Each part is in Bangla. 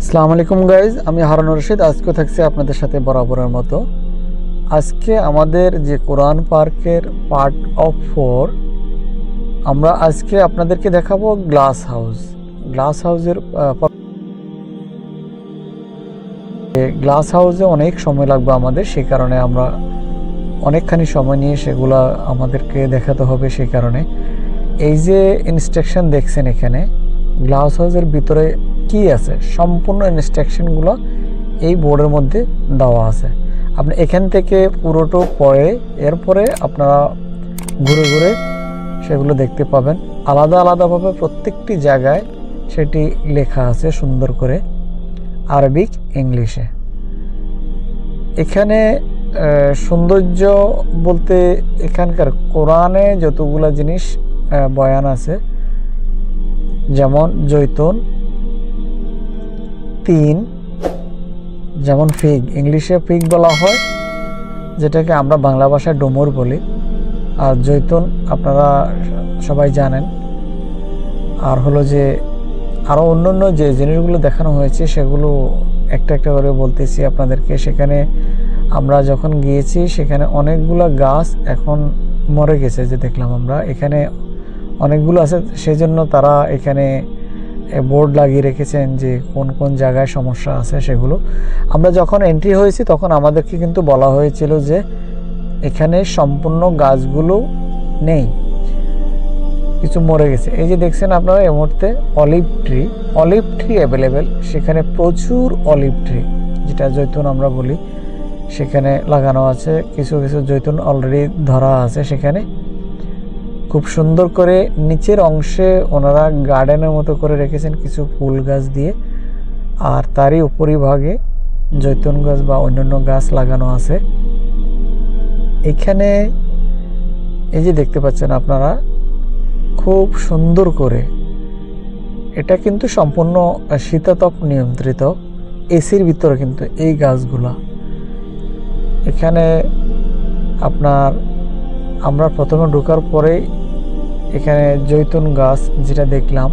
আসসালামু আলাইকুম গাইজ, আমি হারান রশিদ। আজকে থাকছি আপনাদের সাথে বরাবরের মতো। আজকে আমাদের যে কোরআন পার্কের পার্ট অফ ফোর, আমরা আজকে আপনাদেরকে দেখাবো গ্লাস হাউস। গ্লাস হাউসের গ্লাস হাউসে অনেক সময় লাগবে আমাদের সেই কারণে আমরা অনেকখানি সময় নিয়ে সেগুলা আমাদেরকে দেখাতে হবে সেই কারণে। এই যে ইনস্ট্রাকশন দেখছেন এখানে, গ্লাস হাউসের ভিতরে কি আছে? সম্পূর্ণ ইনস্ট্রাকশনগুলো এই বোর্ডের মধ্যে দেওয়া আছে। আপনি এখান থেকে পুরোটো পড়ে, এরপরে আপনারা ঘুরে ঘুরে সেগুলো দেখতে পাবেন। আলাদা আলাদাভাবে প্রত্যেকটি জায়গায় সেটি লেখা আছে সুন্দর করে আরবিক ইংলিশে। এখানে সৌন্দর্য বলতে এখানকার কোরআনে যতগুলা জিনিস বয়ান আছে, যেমন জৈতুন তিন, যেমন ফিগ, ইংলিশে ফিগ বলা হয়, যেটাকে আমরা বাংলা ভাষায় ডুমুর বলি। আর জৈতুন, আপনারা সবাই জানেন। আর হলো যে আরও অন্য অন্য যে জিনিসগুলো দেখানো হয়েছে, সেগুলো একটা একটা করে বলতেছি আপনাদেরকে। সেখানে আমরা যখন গিয়েছি, সেখানে অনেকগুলো গাছ এখন মরে গেছে, যে দেখলাম আমরা। এখানে অনেকগুলো আছে সেই জন্য তারা এখানে বোর্ড লাগিয়ে রেখেছেন যে কোন কোন জায়গায় সমস্যা আছে সেগুলো। আমরা যখন এন্ট্রি হয়েছি তখন আমাদেরকে কিন্তু বলা হয়েছিল যে এখানে সম্পূর্ণ গাছগুলো নেই, কিছু মরে গেছে। এই যে দেখছেন আপনারা এই মুহূর্তে olive tree olive tree available সেখানে প্রচুর অলিভ ট্রি যেটা জৈতুন আমরা বলি। সেখানে লাগানো আছে, কিছু কিছু জৈতুন অলরেডি ধরা আছে সেখানে। খুব সুন্দর করে নিচের অংশে ওনারা গার্ডেনের মতো করে রেখেছেন কিছু ফুল গাছ দিয়ে। আর তারই উপরিভাগে জৈতুন গাছ বা অন্যান্য গাছ লাগানো আছে। এখানে এই যে দেখতে পাচ্ছেন আপনারা, খুব সুন্দর করে। এটা কিন্তু সম্পূর্ণ শীতাতপ নিয়ন্ত্রিত। এসির ভিতরে কিন্তু এই গাছগুলা। এখানে আপনার আমরা প্রথমে ঢোকার পরেই এখানে জৈতুন গাছ যেটা দেখলাম,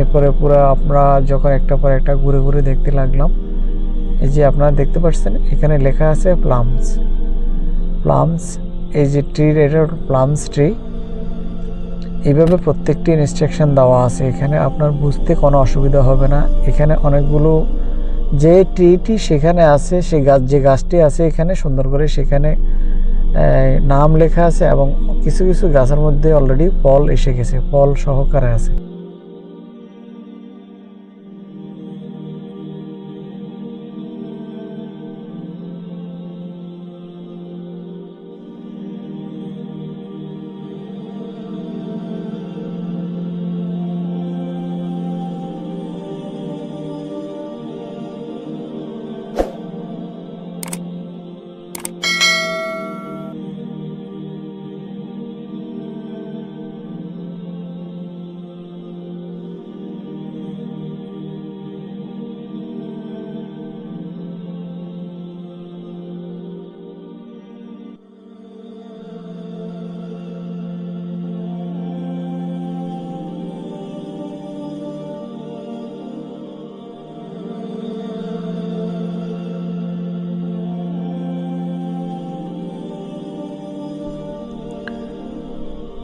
এরপরে পুরো আমরা যখন একটা পর একটা ঘুরে ঘুরে দেখতে লাগলাম, এই যে আপনারা দেখতে পাচ্ছেন, এখানে লেখা আছে প্লামস প্লামস এই যে ট্রির এটা প্লামস ট্রি এইভাবে প্রত্যেকটি ইনস্ট্রাকশন দেওয়া আছে, এখানে আপনার বুঝতে কোনো অসুবিধা হবে না। এখানে অনেকগুলো যে ট্রিটি সেখানে আছে সেই গাছ, যে গাছটি আছে এখানে, সুন্দর করে সেখানে নাম লেখা আছে এবং কিছু কিছু গাছের মধ্যে অলরেডি ফল এসে গেছে, ফল সহকারে আছে।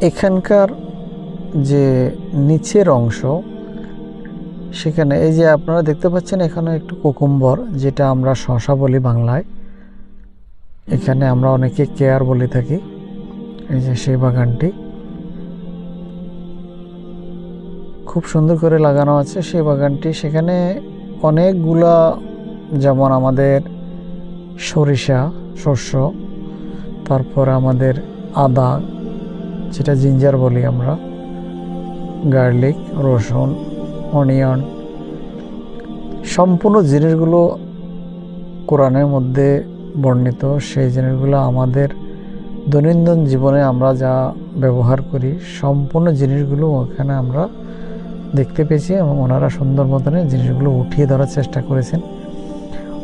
এখানকার যে নিচের অংশ, সেখানে এই যে আপনারা দেখতে পাচ্ছেন এখানে একটু কুকুম্বর, যেটা আমরা শশা বলি বাংলায়। এখানে আমরা অনেকে কেয়ার বলে থাকি, এই যে সেই বাগানটি। খুব সুন্দর করে লাগানো আছে সেই বাগানটি। সেখানে অনেকগুলা, যেমন আমাদের সরিষা, শস্য, তারপর আমাদের আদা যেটা জিঞ্জার বলি আমরা। গার্লিক, রসুন, অনিয়ন, সম্পূর্ণ জিনিসগুলো কোরআনের মধ্যে বর্ণিত। সেই জিনিসগুলো আমাদের দৈনন্দিন জীবনে আমরা যা ব্যবহার করি, সম্পূর্ণ জিনিসগুলো ওখানে আমরা দেখতে পেয়েছি এবং ওনারা সুন্দর মতনে জিনিসগুলো উঠিয়ে ধরার চেষ্টা করেছেন।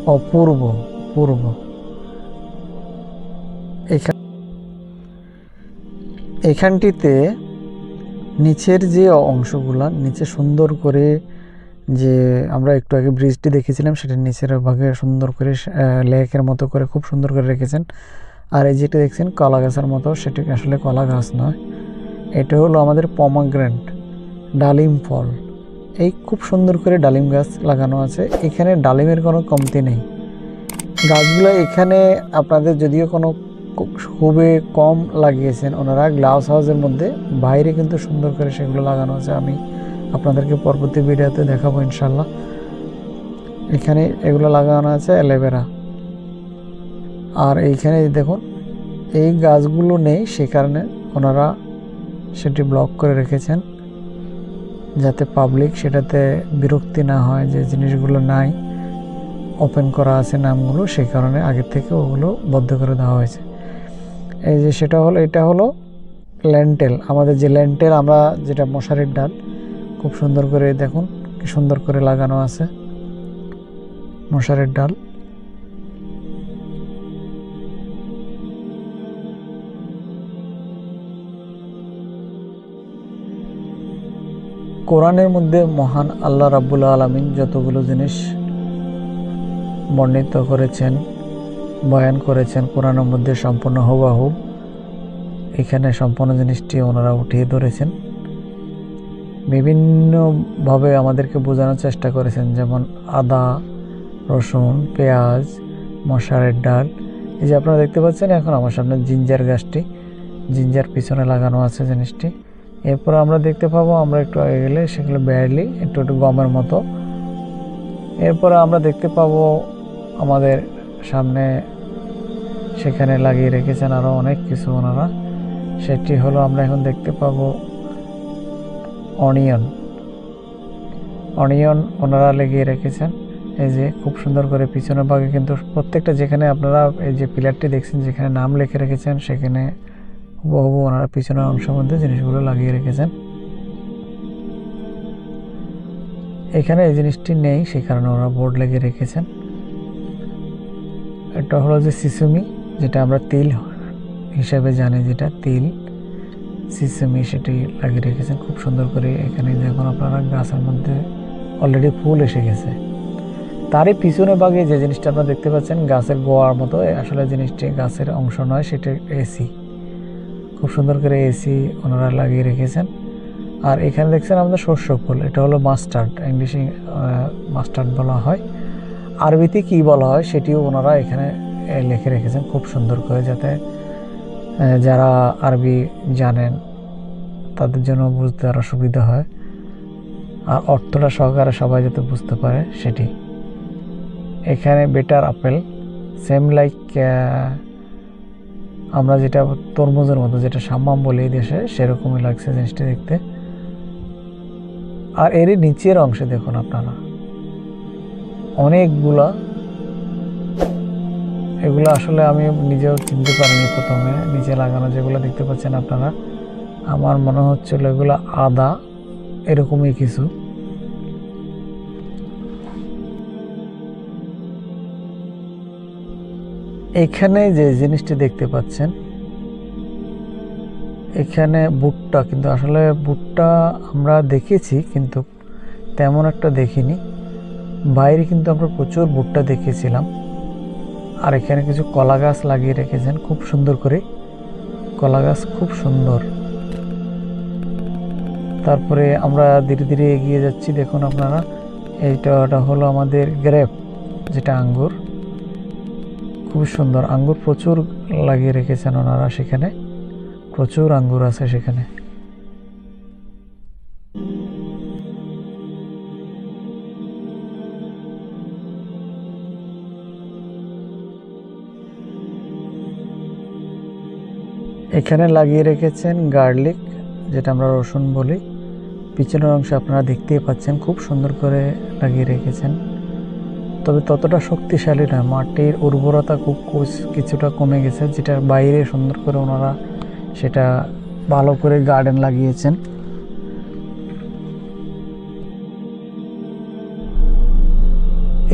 অপূর্ব পূর্ব এখানটিতে নিচের যে অংশগুলা, নিচে সুন্দর করে যে আমরা একটু আগে ব্রিজটি দেখেছিলাম, সেটা নিচের ভাগে সুন্দর করে লেকের মতো করে খুব সুন্দর করে রেখেছেন। আর এই যেটা দেখছেন, কলা গাছের মতো, সেটি আসলে কলা গাছ নয়। এটা হলো আমাদের পমাগ্রেন্ট, ডালিম ফল। এই খুব সুন্দর করে ডালিম গাছ লাগানো আছে। এখানে ডালিমের কোনো কমতি নেই। গাছগুলো এখানে আপনাদের যদিও কোনো খুবই কম লাগিয়েছেন ওনারা গ্লাস হাউসের মধ্যে। বাইরে কিন্তু সুন্দর করে সেগুলো লাগানো আছে। আমি আপনাদেরকে পরবর্তী ভিডিওতে দেখাবো ইনশাল্লাহ এখানে এগুলো লাগানো আছে অ্যালোভেরা। আর এইখানে দেখুন, এই গাছগুলো নেই, সে কারণে ওনারা সেটি ব্লক করে রেখেছেন যাতে পাবলিক সেটাতে বিরক্তি না হয় যে জিনিসগুলো নাই। ওপেন করা আছে নামগুলো সেই কারণে আগের থেকে ওগুলো বদ্ধ করে দেওয়া হয়েছে। এই যে সেটা হলো, এটা হলো ল্যান্টেল। আমাদের যে ল্যান্টেল, আমরা যেটা মশারির ডাল, খুব সুন্দর করে দেখুন, কি সুন্দর করে লাগানো আছে মশারির ডাল। কোরআনের মধ্যে মহান আল্লাহ রাব্বুল আলমিন যতগুলো জিনিস বর্ণিত করেছেন বয়ান করেছেন, কোরআনের মধ্যে সম্পূর্ণ হুবাহু। এখানে সম্পূর্ণ জিনিসটি ওনারা উঠিয়ে ধরেছেন। বিভিন্নভাবে আমাদেরকে বোঝানোর চেষ্টা করেছেন, যেমন আদা, রসুন, পেঁয়াজ, মশারের ডাল। এই যে আপনারা দেখতে পাচ্ছেন, এখন আমার সামনে জিঞ্জার গাছটি, জিঞ্জার পিছনে লাগানো আছে জিনিসটি। এরপর আমরা দেখতে পাবো, আমরা একটু আগে গেলে সেগুলো ব্যারলি একটু একটু গমের মতো। এরপর আমরা দেখতে পাবো আমাদের সামনে সেখানে লাগিয়ে রেখেছেন আরও অনেক কিছু ওনারা। সেটি হলো আমরা এখন দেখতে পাবো অনিয়ন। অনিয়ন ওনারা লাগিয়ে রেখেছেন। এই যে খুব সুন্দর করে পিছনের ভাগে কিন্তু প্রত্যেকটা যেখানে আপনারা এই যে পিলারটি দেখছেন, যেখানে নাম লিখে রেখেছেন, সেখানে হুবহু ওনারা পিছনের অংশের মধ্যে জিনিসগুলো লাগিয়ে রেখেছেন। এখানে এই জিনিসটি নেই সেই কারণে ওরা বোর্ড লাগিয়ে রেখেছেন। এটা হলো যে সিসুমি, যেটা আমরা তিল হিসাবে জানি, যেটা তিল সিসুমি, সেটি লাগিয়ে রেখেছেন খুব সুন্দর করে এখানে দেখুন আপনারা, গাছের মধ্যে অলরেডি ফুল এসে গেছে। তারই পিছনে বাগে যে জিনিসটা আপনারা দেখতে পাচ্ছেন, গাছের গোয়ার মতো আসলে জিনিসটি গাছের অংশ নয় সেটা এসি খুব সুন্দর করে এসি ওনারা লাগিয়ে রেখেছেন। আর এখানে দেখছেন আমাদের শস্য ফুল, এটা হলো মাস্টার্ড, ইংলিশে মাস্টার্ড বলা হয়। আরবিতে কি বলা হয় সেটিও ওনারা এখানে লিখে রেখেছেন খুব সুন্দর করে যাতে যারা আরবি জানেন তাদের জন্য বুঝতে আরও সুবিধা হয়। আর অর্থটা সহকারে সবাই যাতে বুঝতে পারে সেটি। এখানে বেটার আপেল, সেম লাইক আমরা যেটা তরমুজের মতো যেটা সাম্মাম বলি এই দেশে, সেরকমই লাগছে জিনিসটা দেখতে। আর এরই নিচের অংশে দেখুন আপনারা। অনেকগুলা। এগুলো আসলে আমি নিজেও চিনতে পারিনি প্রথমে। নিচে লাগানো যেগুলো দেখতে পাচ্ছেন আপনারা। আমার মনে হচ্ছিল এগুলো আদা, এরকমই কিছু। এখানে যে জিনিসটি দেখতে পাচ্ছেন, এখানে বুটটা, কিন্তু আসলে বুটটা আমরা দেখেছি, কিন্তু তেমন একটা দেখিনি। বাইরে কিন্তু আমরা প্রচুর ভুট্টা দেখেছিলাম। আর এখানে কিছু কলা গাছ লাগিয়ে রেখেছেন, খুব সুন্দর করে। কলা গাছ খুব সুন্দর। তারপরে আমরা ধীরে ধীরে এগিয়ে যাচ্ছি। দেখুন আপনারা, এইটা হলো আমাদের গ্রেপ, যেটা আঙ্গুর। খুব সুন্দর, আঙ্গুর প্রচুর লাগিয়ে রেখেছেন ওনারা সেখানে। প্রচুর আঙ্গুর আছে সেখানে। এখানে লাগিয়ে রেখেছেন গার্লিক, যেটা আমরা রসুন বলি। পিছনের অংশে আপনারা দেখতেই পাচ্ছেন, খুব সুন্দর করে লাগিয়ে রেখেছেন। তবে ততটা শক্তিশালী নয় মাটির উর্বরতা খুব কিছুটা কমে গেছে, যেটার বাইরে সুন্দর করে ওনারা সেটা ভালো করে গার্ডেন লাগিয়েছেন।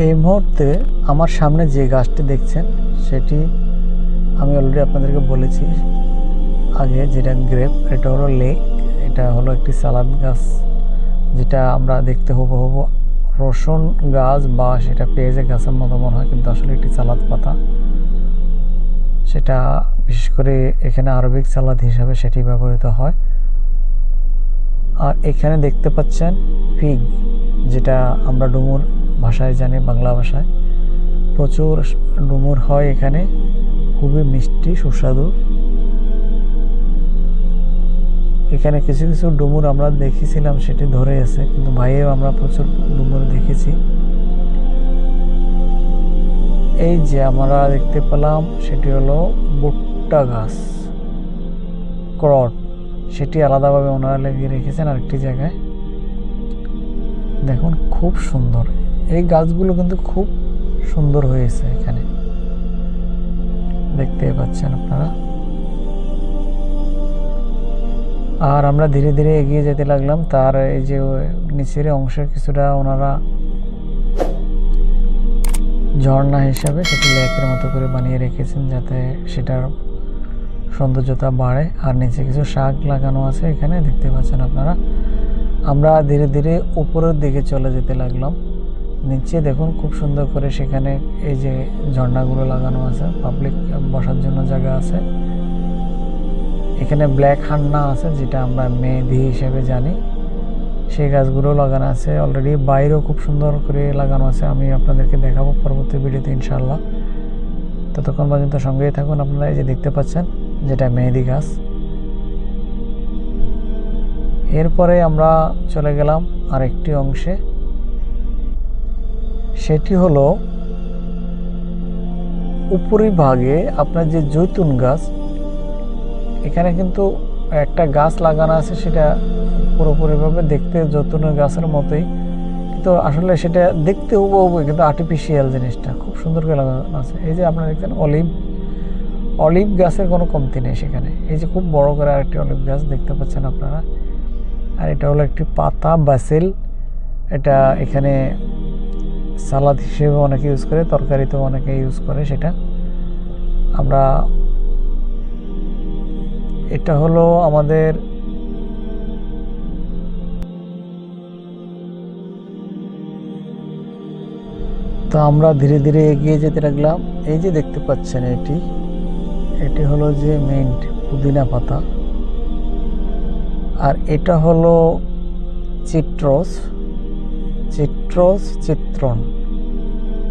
এই মুহূর্তে আমার সামনে যে গাছটি দেখছেন, সেটি আমি অলরেডি আপনাদেরকে বলেছি আগে যেটা গ্রেপ, এটা হলো লেক, এটা হলো একটি সালাদ গাছ, যেটা আমরা দেখতে হব হব রসুন গাছ বা সেটা পেঁয়াজের গাছের মতো মনে হয়, কিন্তু আসলে একটি সালাদ পাতা। সেটা বিশেষ করে এখানে আরবিক সালাদ হিসাবে সেটি ব্যবহৃত হয়। আর এখানে দেখতে পাচ্ছেন ফিগ, যেটা আমরা ডুমুর ভাষায় জানি, বাংলা ভাষায়। প্রচুর ডুমুর হয় এখানে, খুবই মিষ্টি, সুস্বাদু। এখানে কিছু কিছু ডুমুর আমরা দেখেছিলাম, সেটি ধরে আছে। কিন্তু ভাইয়েও আমরা প্রচুর ডুমুর দেখেছি। এই যে আমরা দেখতে পেলাম, সেটি হলো ভুট্টা গাছ। ক্রট। সেটি আলাদাভাবে ওনারা লাগিয়ে রেখেছেন আরেকটি জায়গায়। দেখুন, খুব সুন্দর। এই গাছগুলো কিন্তু খুব সুন্দর হয়েছে এখানে। দেখতে পাচ্ছেন আপনারা? আর আমরা ধীরে ধীরে এগিয়ে যেতে লাগলাম। তার এই যে নিচের অংশে কিছুটা ওনারা ঝর্ণা হিসাবে সেটি লেকের মতো করে বানিয়ে রেখেছেন যাতে সেটার সৌন্দর্যতা বাড়ে। আর নিচে কিছু শাক লাগানো আছে এখানে, দেখতে পাচ্ছেন আপনারা। আমরা ধীরে ধীরে উপরের দিকে চলে যেতে লাগলাম। নিচে দেখুন খুব সুন্দর করে সেখানে এই যে ঝর্ণাগুলো লাগানো আছে পাবলিক বসার জন্য জায়গা আছে। এখানে ব্ল্যাক হান্না আছে, যেটা আমরা মেহেদি হিসেবে জানি। সেই গাছগুলো লাগানো আছে। অলরেডি বাইরেও খুব সুন্দর করে লাগানো আছে। আমি আপনাদেরকে দেখাবো পরবর্তী ভিডিওতে ইনশাল্লাহ ততক্ষণ পর্যন্ত সঙ্গেই থাকুন আপনারা, এই যে দেখতে পাচ্ছেন, যেটা মেহেদি গাছ। এরপরে আমরা চলে গেলাম আরেকটি অংশে। সেটি হলো উপরি ভাগে আপনার যে জৈতুন গাছ এখানে কিন্তু একটা গাছ লাগানো আছে, সেটা পুরোপুরিভাবে দেখতে জৈতুনের গাছের মতোই। কিন্তু আসলে সেটা দেখতে হুবহু কিন্তু আর্টিফিশিয়াল জিনিসটা খুব সুন্দর করে লাগানো আছে। এই যে আপনারা দেখছেন অলিভ অলিভ গাছের কোনো কমতি নেই সেখানে। এই যে খুব বড় করে আরেকটি অলিভ গাছ দেখতে পাচ্ছেন আপনারা। আর এটা হলো একটি পাতা বাসেল এটা এখানে সালাদ হিসেবে অনেকে ইউজ করে, তরকারিতেও অনেকে ইউজ করে সেটা। আমরা এটা হলো আমাদের তো আমরা ধীরে ধীরে এগিয়ে যেতে লাগলাম। এই যে দেখতে পাচ্ছেন এটি এটি হলো যে মেন্ট পুদিনা পাতা। আর এটা হলো চিত্রস চিত্রস চিত্রণ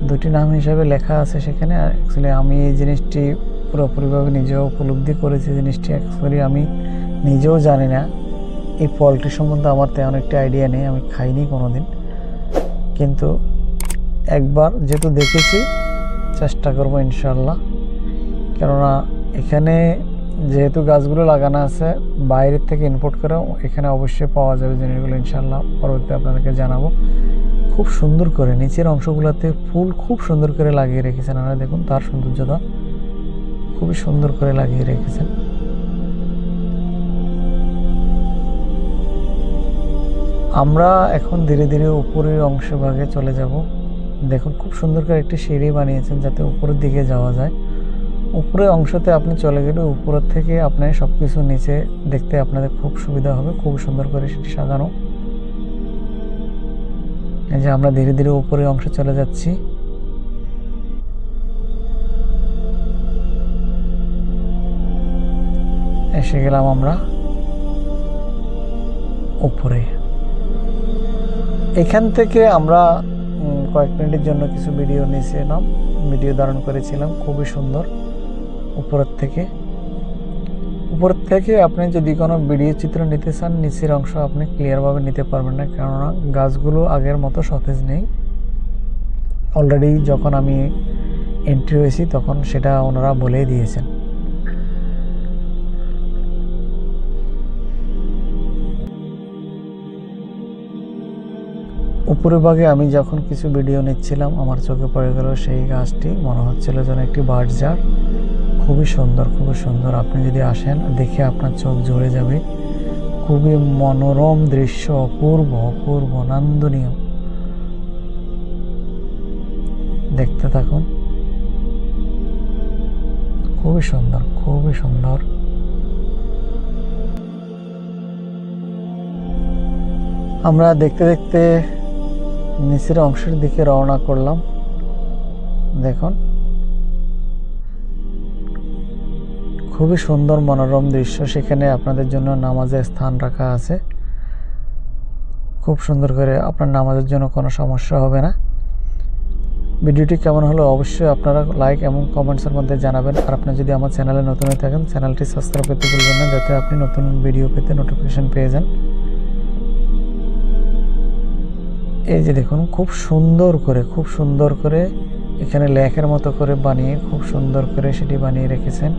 দুটি নাম হিসাবে লেখা আছে সেখানে। আর অ্যাকচুয়ালি আমি এই জিনিসটি পুরোপুরিভাবে নিজেও উপলব্ধি করেছি জিনিসটি অ্যাকচুয়ালি আমি নিজেও জানি না। এই ফলটি সম্বন্ধে আমার তেমন একটা আইডিয়া নেই, আমি খাইনি কোনো দিন কিন্তু একবার যেহেতু দেখেছি, চেষ্টা করব ইনশাল্লাহ কেননা এখানে যেহেতু গাছগুলো লাগানো আছে, বাইরের থেকে ইম্পোর্ট করেও এখানে অবশ্যই পাওয়া যাবে জিনিসগুলো ইনশাল্লাহ পরবর্তীতে আপনাদেরকে জানাব। খুব সুন্দর করে, নিচের অংশগুলোতে ফুল খুব সুন্দর করে লাগিয়ে রেখেছেন আপনারা, দেখুন তার সৌন্দর্যতা। খুবই সুন্দর করে লাগিয়ে রেখেছেন। আমরা এখন ধীরে ধীরে উপরের অংশ ভাগে চলে যাব। দেখুন, খুব সুন্দর করে একটি সিঁড়ি বানিয়েছেন যাতে উপরের দিকে যাওয়া যায়। উপরের অংশতে আপনি চলে গেলে উপরের থেকে আপনার সব কিছু নিচে দেখতে আপনাদের খুব সুবিধা হবে। খুব সুন্দর করে সেটি সাজানো। এই যে আমরা ধীরে ধীরে উপরের অংশে চলে যাচ্ছি। এসে গেলাম আমরা উপরে এখান থেকে আমরা কয়েক মিনিটের জন্য কিছু ভিডিও নিয়েছিলাম ভিডিও ধারণ করেছিলাম, খুবই সুন্দর, উপরের থেকে। উপরের থেকে আপনি যদি কোনো ভিডিও চিত্র নিতে চান, নিচের অংশ আপনি ক্লিয়ারভাবে নিতে পারবেন না, কেননা গাছগুলো আগের মতো সতেজ নেই। অলরেডি যখন আমি এন্ট্রি হয়েছি, তখন সেটা ওনারা বলেই দিয়েছেন। উপরে ভাগে আমি যখন কিছু ভিডিও নিচ্ছিলাম, আমার চোখে পড়ে গেল সেই গাছটি। মনে হচ্ছিল যেন একটি বার্ড জার খুবই সুন্দর খুবই সুন্দর। আপনি যদি আসেন, দেখে আপনার চোখ জুড়ে যাবে। খুবই মনোরম দৃশ্য, অপূর্ব অপূর্ব, নান্দনীয়। দেখতে থাকুন। খুবই সুন্দর খুবই সুন্দর। আমরা দেখতে দেখতে নিচের অংশের দিকে রওনা করলাম। দেখুন। খুবই সুন্দর মনোরম দৃশ্য। সেখানে আপনাদের জন্য নামাজের স্থান রাখা আছে। খুব সুন্দর করে আপনার নামাজের জন্য কোনো সমস্যা হবে না। ভিডিওটি কেমন হলো অবশ্যই আপনারা লাইক এবং কমেন্টসের মধ্যে জানাবেন। আর আপনি যদি আমার চ্যানেলে নতুন হয়ে থাকেন, চ্যানেলটি সাবস্ক্রাইব করতে ভুলবেন না, যাতে আপনি নতুন ভিডিও পেতে নোটিফিকেশান পেয়ে যান। এই যে দেখুন, খুব সুন্দর করে, খুব সুন্দর করে এখানে লেখের মতো করে বানিয়ে, খুব সুন্দর করে সেটি বানিয়ে রেখেছেন।